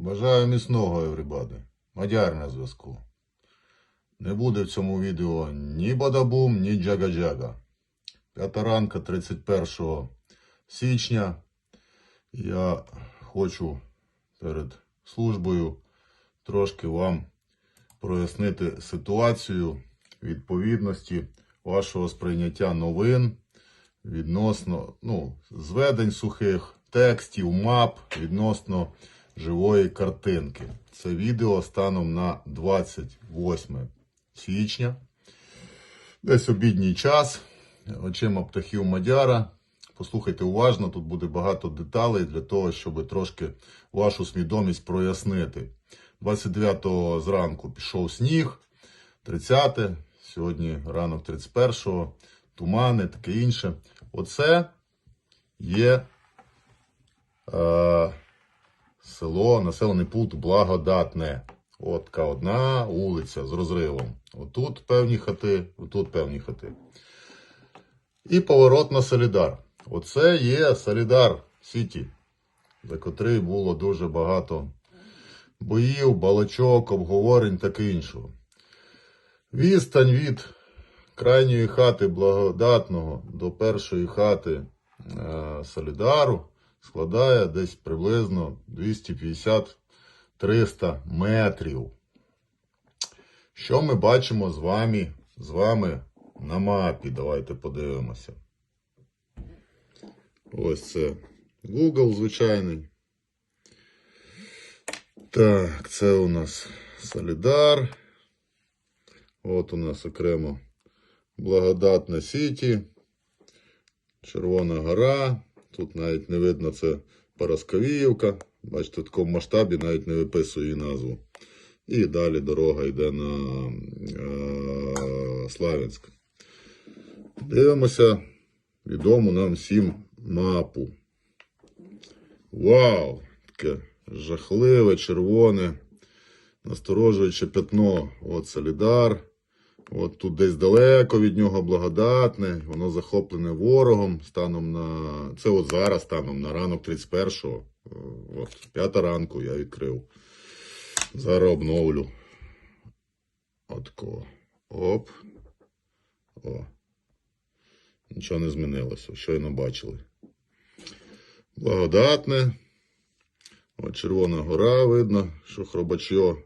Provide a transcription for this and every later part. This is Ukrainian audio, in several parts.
Бажаю міцного, everybody. Мадяр на зв'язку. Не буде в цьому відео ні бадабум, ні джага-джага. П'ята ранка 31 січня. Я хочу перед службою трошки вам прояснити ситуацію відповідності вашого сприйняття новин відносно ну, зведень сухих, текстів, мап відносно живої картинки. Це відео станом на 28 січня. Десь обідній час. Очима птахів Мадяра. Послухайте уважно, тут буде багато деталей для того, щоб трошки вашу свідомість прояснити. 29-го зранку пішов сніг, 30 сьогодні ранок 31-го, тумани, таке інше. Оце є е, село, населений пункт Благодатне. От така одна вулиця з розривом. Отут певні хати, отут певні хати. І поворот на Солідар. Оце є Солідар Сіті, за котрий було дуже багато боїв, балачок, обговорень таке іншого. Відстань від крайньої хати благодатного до першої хати е, Солідару складає десь приблизно 250-300 метрів. Що ми бачимо з вами, з вами на мапі? Давайте подивимося. Ось це Google звичайний. Так, це у нас Солідар. От у нас окремо Благодатна Сіті. Червона гора. Тут навіть не видно це Парасковіївка. Бачите, в такому масштабі навіть не виписую її назву. І далі дорога йде на е, Славянськ. Дивимося відому нам всім мапу. Вау! Таке жахливе, червоне, насторожуюче пятно. От Солідар. От тут десь далеко від нього благодатне, воно захоплене ворогом станом на. Це от зараз станом на ранок 31-го. Е, От, п'ята ранку я відкрив. Зараз обновлю. Отко. Оп. О. Нічого не змінилося. Щойно бачили. Благодатне. От Червона гора видно, що Хробачьо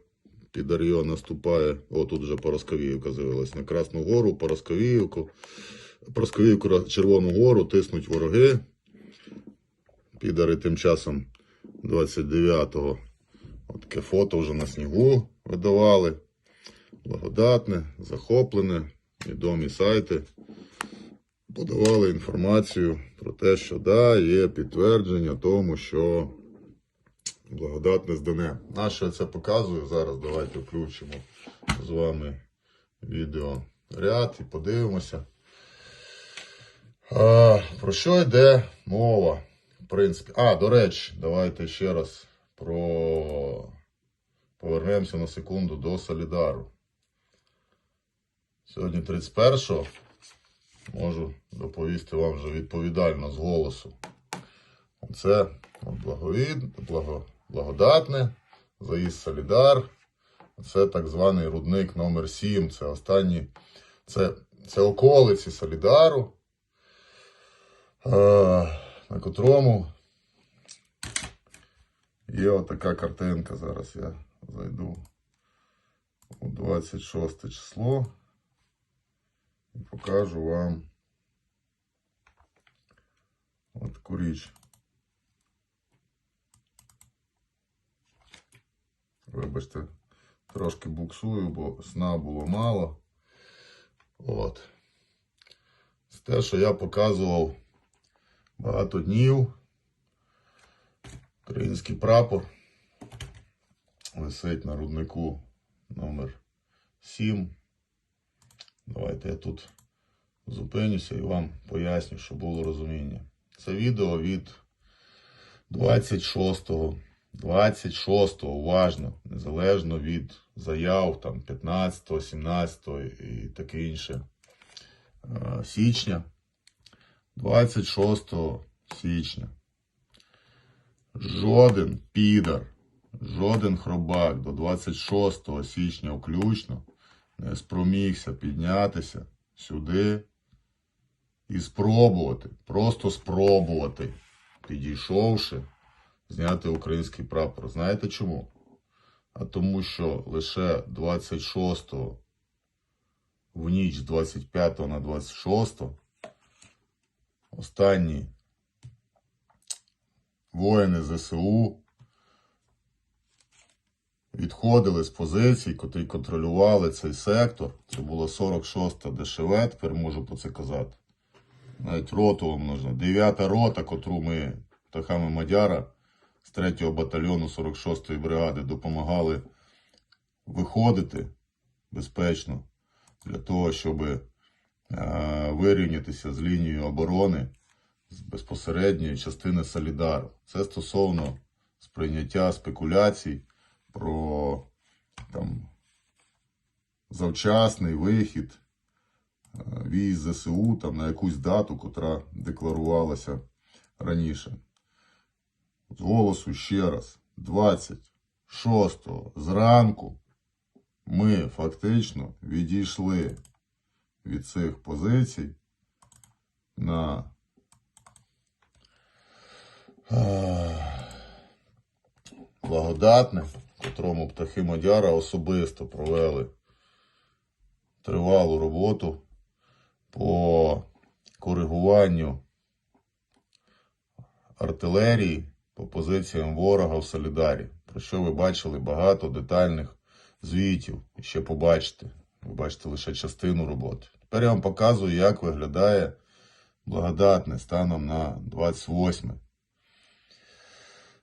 Ар'йо наступає. О, тут вже Поросковіївка з'явилась. На Красну Гору, Поросковіївку. Поросковіївку, Червону Гору тиснуть вороги. Підари тим часом 29-го. От таке фото вже на снігу видавали. Благодатне, захоплене, відомі сайти. Подавали інформацію про те, що да, є підтвердження тому, що благодатне здане. На що я це показую? Зараз давайте включимо з вами відеоряд і подивимося. А, про що йде мова? В принципі. А, до речі, давайте ще раз про повернемося на секунду до Солідару. Сьогодні 31-го. Можу доповісти вам вже відповідально з голосу. Це благовід, благо, благодатне, заїзд Солідар. Це так званий рудник номер 7 Це останні, це, це околиці Солідару, е, на котрому є отака картинка. Зараз я зайду у 26 число і покажу вам от таку річ. Вибачте, трошки буксую, бо сна було мало. От. Те, що я показував багато днів. Український прапор висить на руднику номер 7. Давайте я тут зупинюся і вам поясню, щоб було розуміння. Це відео від 26-го. 26-го, уважно, незалежно від заяв там 15-го, 17-го і таке інше е, січня. 26 січня. Жоден підар жоден хробак до 26 січня включно не спромігся піднятися сюди і спробувати, просто спробувати, підійшовши, зняти український прапор. Знаєте чому? А тому що лише 26-го в ніч з 25 на 26 останні воїни ЗСУ відходили з позицій, котрі контролювали цей сектор. Це було 46-та ДШВ, тепер можу про це казати. Навіть роту вам нужно. Дев'ята рота, котру ми птахами Мадяра з 3-го батальйону 46-ї бригади допомагали виходити безпечно для того, щоб е, вирівнятися з лінією оборони з безпосередньої частини Солідару. Це стосовно сприйняття спекуляцій про там, завчасний вихід е, військ ЗСУ там, на якусь дату, котра декларувалася раніше. З голосу ще раз, 26 зранку ми фактично відійшли від цих позицій на благодатне, котрому птахи Мадяра особисто провели тривалу роботу по коригуванню артилерії по позиціям ворога в Солідарі, про що ви бачили багато детальних звітів. І ще побачите. Ви бачите лише частину роботи. Тепер я вам показую, як виглядає благодатне станом на 28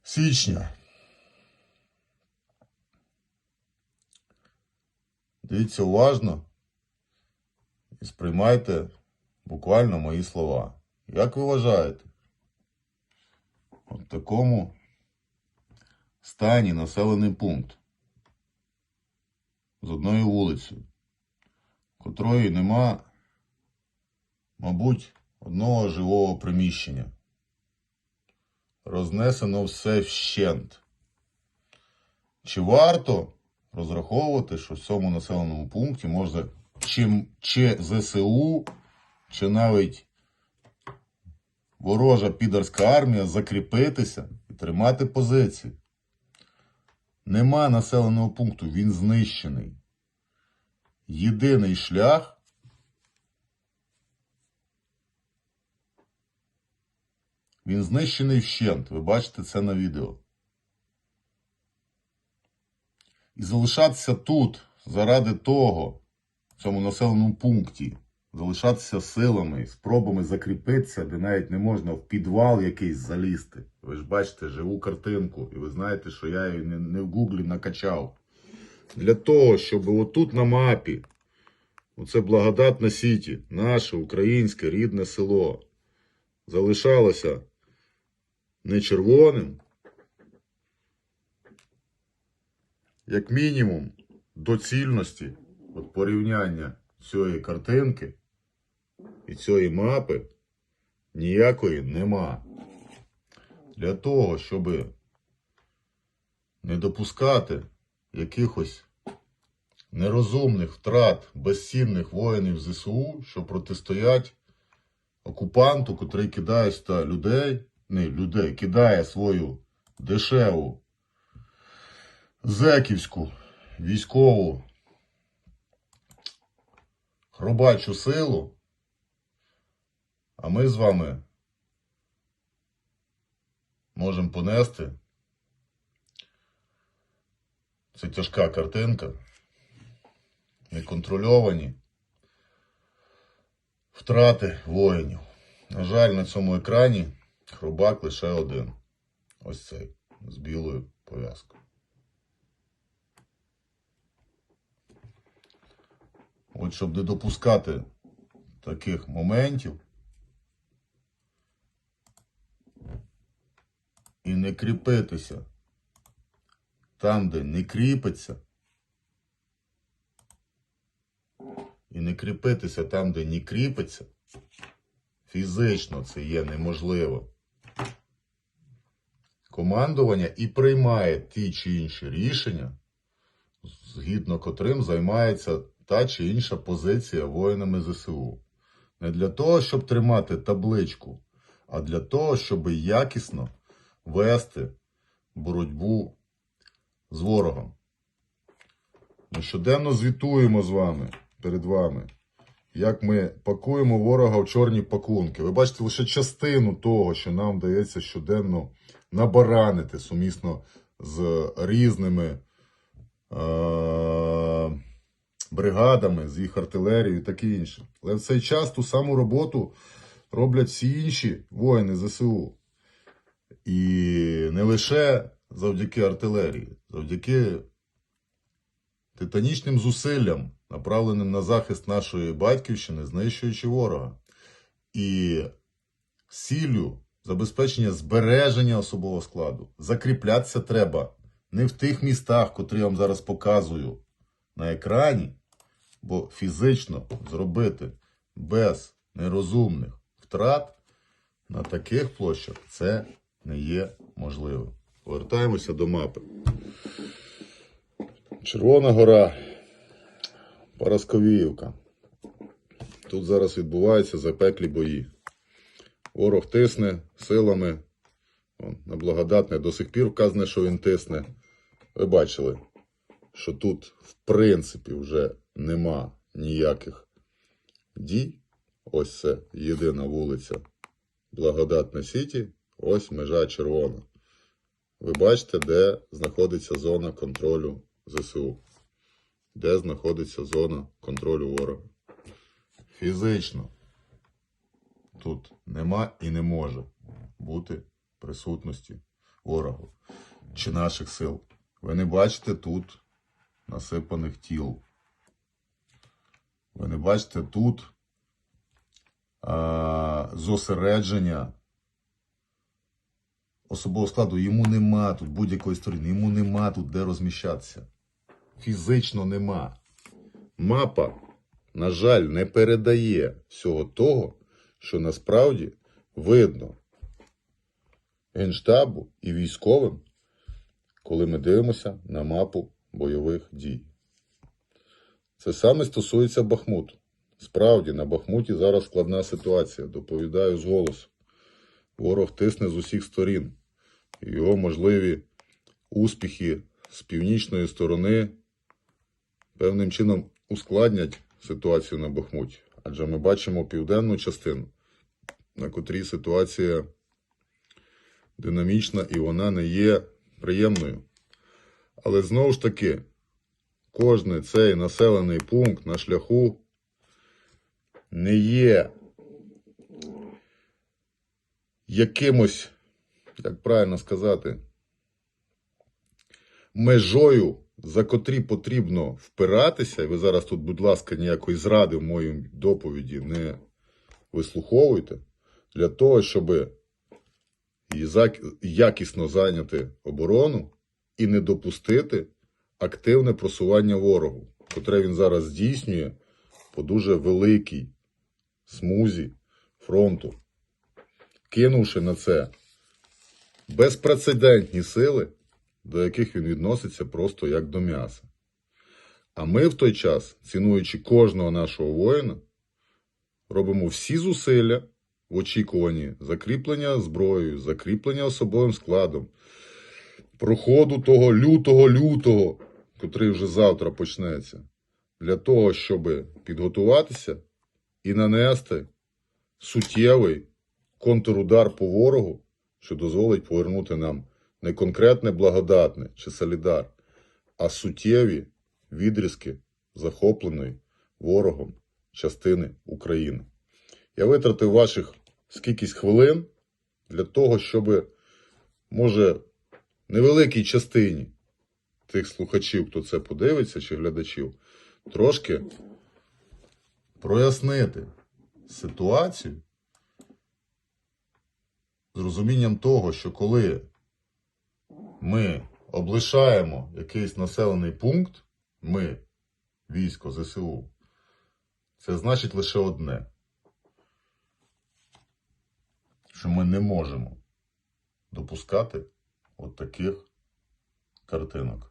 січня. Дивіться уважно і сприймайте буквально мої слова. Як ви вважаєте? От такому стані населений пункт з одною вулицею, котрої нема, мабуть, одного живого приміщення. Рознесено все вщент. Чи варто розраховувати, що в цьому населеному пункті може чи, чи ЗСУ, чи навіть ворожа підарська армія закріпитися і тримати позиції? Нема населеного пункту, він знищений. Єдиний шлях він знищений вщент. Ви бачите це на відео. І залишатися тут заради того, в цьому населеному пункті, залишатися силами, спробами закріпитися, де навіть не можна в підвал якийсь залізти. Ви ж бачите живу картинку, і ви знаєте, що я її не, в гуглі накачав. Для того, щоб отут на мапі, оце благодатна Сіті, наше українське рідне село, залишалося не червоним, як мінімум, доцільності от порівняння цієї картинки і цієї мапи ніякої нема. Для того, щоб не допускати якихось нерозумних втрат безцінних воїнів ЗСУ, що протистоять окупанту, котрий кидає сюди людей, не людей, кидає свою дешеву зеківську військову хробачу силу, а ми з вами можемо понести. Це тяжка картинка. Неконтрольовані втрати воїнів. На жаль, на цьому екрані хробак лише один. Ось цей з білою пов'язкою. От щоб не допускати таких моментів і не кріпитися там, де не кріпиться, і не кріпитися там, де не кріпиться, фізично це є неможливо. командування і приймає ті чи інші рішення, згідно котрим займається та чи інша позиція воїнами ЗСУ. Не для того, щоб тримати табличку, а для того, щоб якісно вести боротьбу з ворогом. Ми щоденно звітуємо з вами перед вами, як ми пакуємо ворога в чорні пакунки. Ви бачите лише частину того, що нам вдається щоденно набаранити сумісно з різними е- бригадами, з їх артилерією і таке інше. Але в цей час ту саму роботу роблять всі інші воїни ЗСУ. І не лише завдяки артилерії, завдяки титанічним зусиллям, направленим на захист нашої батьківщини, знищуючи ворога. І з забезпечення збереження особового складу. Закріплятися треба не в тих містах, котрі я вам зараз показую на екрані, бо фізично зробити без нерозумних втрат на таких площах це не є можливим. Повертаємося до мапи. Червона гора, Парасковіївка. Тут зараз відбуваються запеклі бої. Ворог тисне силами. На благодатне до сих пір вказане, що він тисне. Ви бачили, що тут, в принципі, вже нема ніяких дій. Ось це єдина вулиця Благодатна Сіті. Ось межа червона. Ви бачите, де знаходиться зона контролю ЗСУ. Де знаходиться зона контролю ворога. Фізично тут нема і не може бути присутності ворогу чи наших сил. Ви не бачите тут насипаних тіл. Ви не бачите тут а, зосередження особового складу. Йому нема тут будь-якої сторони, йому нема тут де розміщатися. Фізично нема. Мапа, на жаль, не передає всього того, що насправді видно Генштабу і військовим, коли ми дивимося на мапу бойових дій. Це саме стосується Бахмуту. Справді, на Бахмуті зараз складна ситуація. Доповідаю з голосу. Ворог тисне з усіх сторін. Його можливі успіхи з північної сторони певним чином ускладнять ситуацію на Бахмуті. Адже ми бачимо південну частину, на котрій ситуація динамічна і вона не є приємною. Але знову ж таки, кожний цей населений пункт на шляху не є якимось, як правильно сказати, межою, за котрі потрібно впиратися, і ви зараз тут, будь ласка, ніякої зради в моїй доповіді не вислуховуйте, для того, щоб якісно зайняти оборону і не допустити активне просування ворогу, котре він зараз здійснює по дуже великій смузі фронту, кинувши на це безпрецедентні сили, до яких він відноситься просто як до м'яса. А ми в той час, цінуючи кожного нашого воїна, робимо всі зусилля в очікуванні закріплення зброєю, закріплення особовим складом, проходу того лютого-лютого, котрий вже завтра почнеться, для того, щоб підготуватися і нанести суттєвий контрудар по ворогу, що дозволить повернути нам не конкретне благодатне чи солідар, а суттєві відрізки захопленої ворогом частини України. Я витратив ваших скількись хвилин для того, щоб, може, невеликій частині тих слухачів, хто це подивиться, чи глядачів, трошки прояснити ситуацію з розумінням того, що коли ми облишаємо якийсь населений пункт, ми, військо ЗСУ, це значить лише одне, що ми не можемо допускати от таких картинок.